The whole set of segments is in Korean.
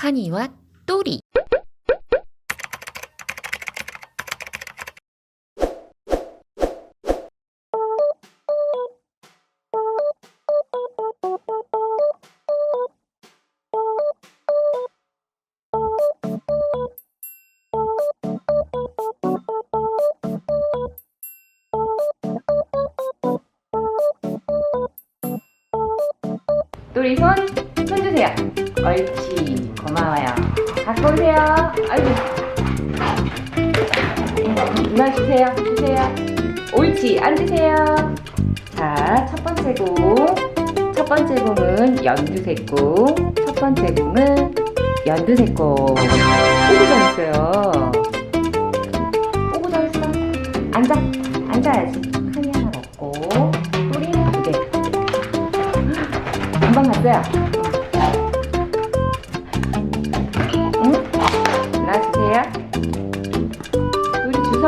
카니와 또리 또리 손, 손 주세요. 옳지, 고마워요. 갖고 오세요. 아이고. 누나 주세요, 주세요. 옳지, 앉으세요. 자, 첫 번째 공. 첫 번째 공은 연두색 공. 첫 번째 공은 연두색 공. 오고 잘했어요. 오고 잘했어. 앉아, 앉아야지. 칸이 하나 먹고. 또리는 두 개. 금방 갔어요.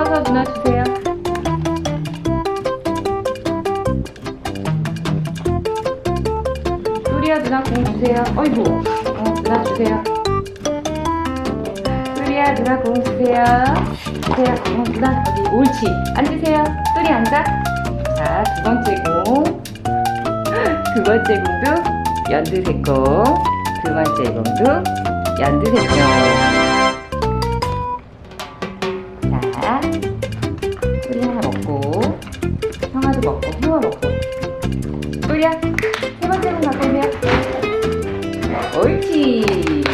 우리 주워서 누나 주세요. 뚜리야 누나 공 주세요. 어이구. 어, 누나 주세요. 뚜리야 누나 공 주세요. 주세요. 어, 누나 어디 옳지. 앉으세요. 뚜리 앉아. 자, 두 번째 공. 두 번째 공도 연두색 공. 두 번째 공도 연두색 공. 형아도 먹고, 형아 먹고. 뚜리야, 세 번째 공 갖고 오세요. 옳지.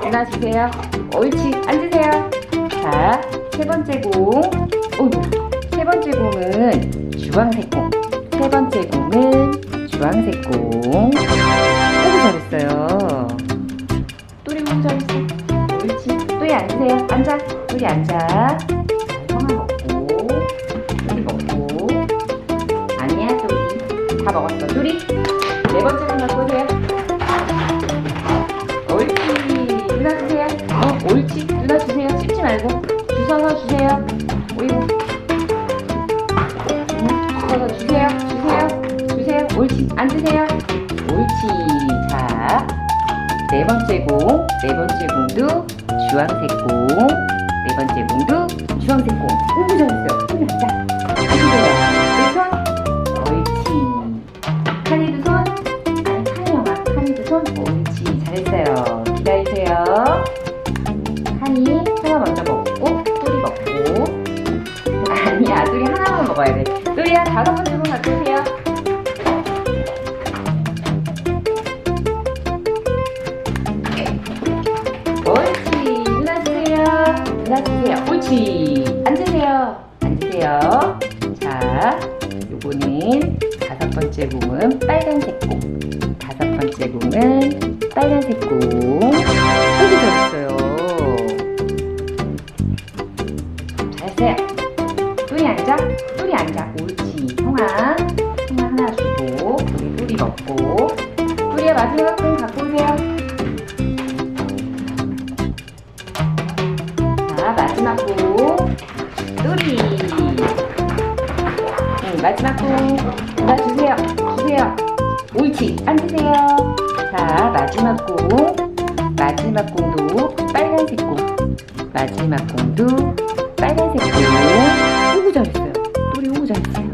누나 주세요. 옳지. 앉으세요. 자, 세 번째 공. 어이구, 세 번째 공은 주황색 공. 세 번째 공은 주황색 공. 너무 잘했어요. 또리 너무 잘했어. 옳지. 또리 앉으세요. 앉아. 또리 앉아. 먹었어. 또리. 네 번째 공 갖고 오세요. 옳지. 누나 주세요. 어, 옳지. 누나 주세요. 씹지 말고. 주워서 주세요. 오이고. 응, 주워서 주세요. 주세요. 주세요. 옳지. 앉으세요. 옳지. 자. 네 번째 공. 네 번째 공도 주황색 공. 네 번째 공도 주황색 손. 옳지. 잘했어요. 기다리세요. 카니 하나 먼저 먹고, 뚜리 먹고. 아니야, 뚜리 하나만 먹어야 돼. 뚜리야, 다섯 분 갖고 오세요. 옳지. 누나 주세요. 옳지. 앉으세요. 앉으세요. 자, 요거는 다섯 번째 공은 빨간색 공. 번째 공은 빨간색 공. 아이고, 잘했어요. 잘했어요. 뚜리 앉아. 뚜리 앉아. 옳지. 형아. 형아 하나 주고, 우리 뚜리 먹고. 뚜리야, 마지막 공 갖고 오세요. 자, 마지막 공. 뚜리. 응, 마지막 공. 옳지. 앉으세요. 자 마지막 공. 마지막 공도 빨간색 공. 마지막 공도 빨간색 공. 오구 잘했어요? 또리 오구 잘했어요.